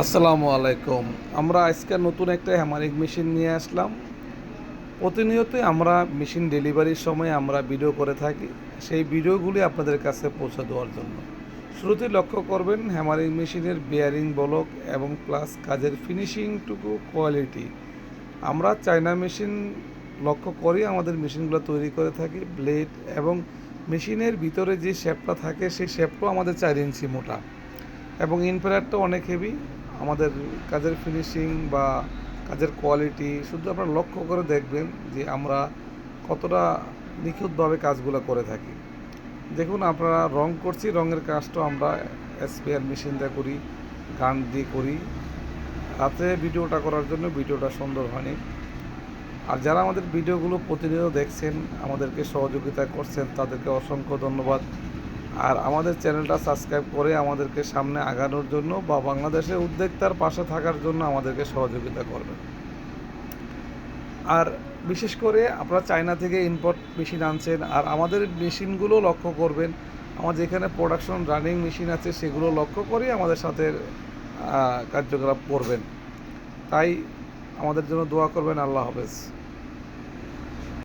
আসসালামু আলাইকুম। আমরা আজকে নতুন একটা হ্যামারিং মেশিন নিয়ে আসলাম। প্রতিনিয়তই আমরা মেশিন ডেলিভারির সময় আমরা ভিডিও করে থাকি। সেই ভিডিওগুলি আপনাদের কাছে পৌঁছে দেওয়ার জন্য। শুরুতেই লক্ষ্য করবেন, হ্যামারিং মেশিনের বেয়ারিং বলক এবং প্লাস কাজের ফিনিশিংটুকু কোয়ালিটি আমরা চায়না মেশিন লক্ষ্য করি, আমাদের মেশিনগুলো তৈরি করে থাকি ব্লেড এবং মেশিনের ভিতরে যে শেপটা থাকে, সেই শেপটাও আমাদের চার ইঞ্চি মোটা। এবং ইনফ্রারেডটা অনেক হেভি আমাদের কাজের ফিনিশিং বা কাজের কোয়ালিটি শুধু আপনারা লক্ষ্য করে দেখবেন যে আমরা কতটা নিখুঁতভাবে কাজগুলো করে থাকি। দেখুন, আপনারা রং করছি, রঙের কাজটাও আমরা এসপিআর মেশিন দিয়ে করি, গান দিয়ে করি। রাতে ভিডিওটা করার জন্য ভিডিওটা সুন্দর হয়নি। আর যারা আমাদের ভিডিওগুলো প্রতিনিয়ত দেখছেন, আমাদেরকে সহযোগিতা করছেন, তাদেরকে অসংখ্য ধন্যবাদ। আর আমাদের চ্যানেলটা সাবস্ক্রাইব করে আমাদেরকে সামনে আগানোর জন্য বা বাংলাদেশের উদ্যোক্তার পাশে থাকার জন্য আমাদেরকে সহযোগিতা করবেন। আর বিশেষ করে আপনারা চায়না থেকে ইম্পোর্ট মেশিন আনছেন আর আমাদের মেশিনগুলো লক্ষ্য করবেন। আমার যেখানে প্রোডাকশন রানিং মেশিন আছে সেগুলো লক্ষ্য করে আমাদের সাথে কার্যকলাপ করবেন। তাই আমাদের জন্য দোয়া করবেন। আল্লাহ হাফেজ।